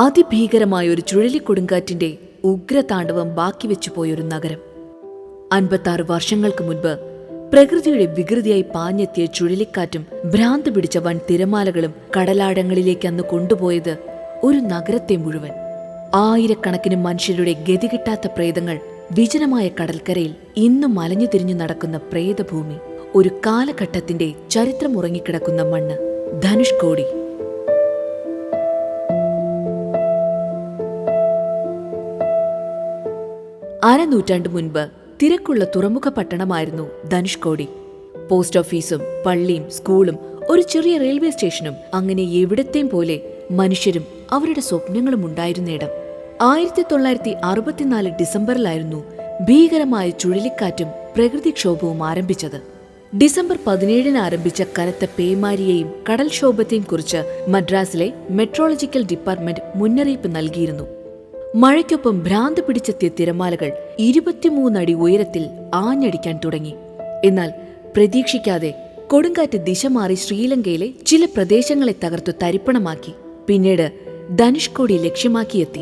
അതിഭീകരമായ ഒരു ചുഴലിക്കൊടുങ്കാറ്റിന്റെ ഉഗ്രതാണ്ഡവം ബാക്കി വെച്ചുപോയൊരു നഗരം. അൻപത്താറ് വർഷങ്ങൾക്ക് മുൻപ് പ്രകൃതിയുടെ വികൃതിയായി പാഞ്ഞെത്തിയ ചുഴലിക്കാറ്റും ഭ്രാന്ത് പിടിച്ച വൻ തിരമാലകളും കടലാടങ്ങളിലേക്ക് അന്ന് കൊണ്ടുപോയത് ഒരു നഗരത്തെ മുഴുവൻ. ആയിരക്കണക്കിന് മനുഷ്യരുടെ ഗതികിട്ടാത്ത പ്രേതങ്ങൾ വിജനമായ കടൽക്കരയിൽ ഇന്നും മലഞ്ഞു തിരിഞ്ഞു നടക്കുന്ന പ്രേതഭൂമി ഒരു കാലഘട്ടത്തിന്റെ ചരിത്രമുറങ്ങിക്കിടക്കുന്ന മണ്ണ് ധനുഷ്കോടി. അരനൂറ്റാണ്ട് മുൻപ് തിരക്കുള്ള തുറമുഖ പട്ടണമായിരുന്നു ധനുഷ്കോടി. പോസ്റ്റ് ഓഫീസും പള്ളിയും സ്കൂളും ഒരു ചെറിയ റെയിൽവേ സ്റ്റേഷനും അങ്ങനെ എവിടത്തെയും പോലെ മനുഷ്യരും അവരുടെ സ്വപ്നങ്ങളും ഉണ്ടായിരുന്നിടം. ആയിരത്തി തൊള്ളായിരത്തി അറുപത്തിനാല് ഡിസംബറിലായിരുന്നു ഭീകരമായ ചുഴലിക്കാറ്റും പ്രകൃതിക്ഷോഭവും ആരംഭിച്ചത്. ഡിസംബർ പതിനേഴിന് ആരംഭിച്ച കനത്ത പേമാരിയെയും കടൽക്ഷോഭത്തെയും കുറിച്ച് മദ്രാസിലെ മെട്രോളജിക്കൽ ഡിപ്പാർട്ട്മെന്റ് മുന്നറിയിപ്പ് നൽകിയിരുന്നു. മഴയ്ക്കൊപ്പം ഭ്രാന്ത് പിടിച്ചെത്തിയ തിരമാലകൾ ഇരുപത്തിമൂന്നടി ഉയരത്തിൽ ആഞ്ഞടിക്കാൻ തുടങ്ങി. എന്നാൽ പ്രതീക്ഷിക്കാതെ കൊടുങ്കാറ്റ് ദിശ മാറി ശ്രീലങ്കയിലെ ചില പ്രദേശങ്ങളെ തകർത്തു തരിപ്പണമാക്കി. പിന്നീട് ധനുഷ്കോടി ലക്ഷ്യമാക്കിയെത്തി.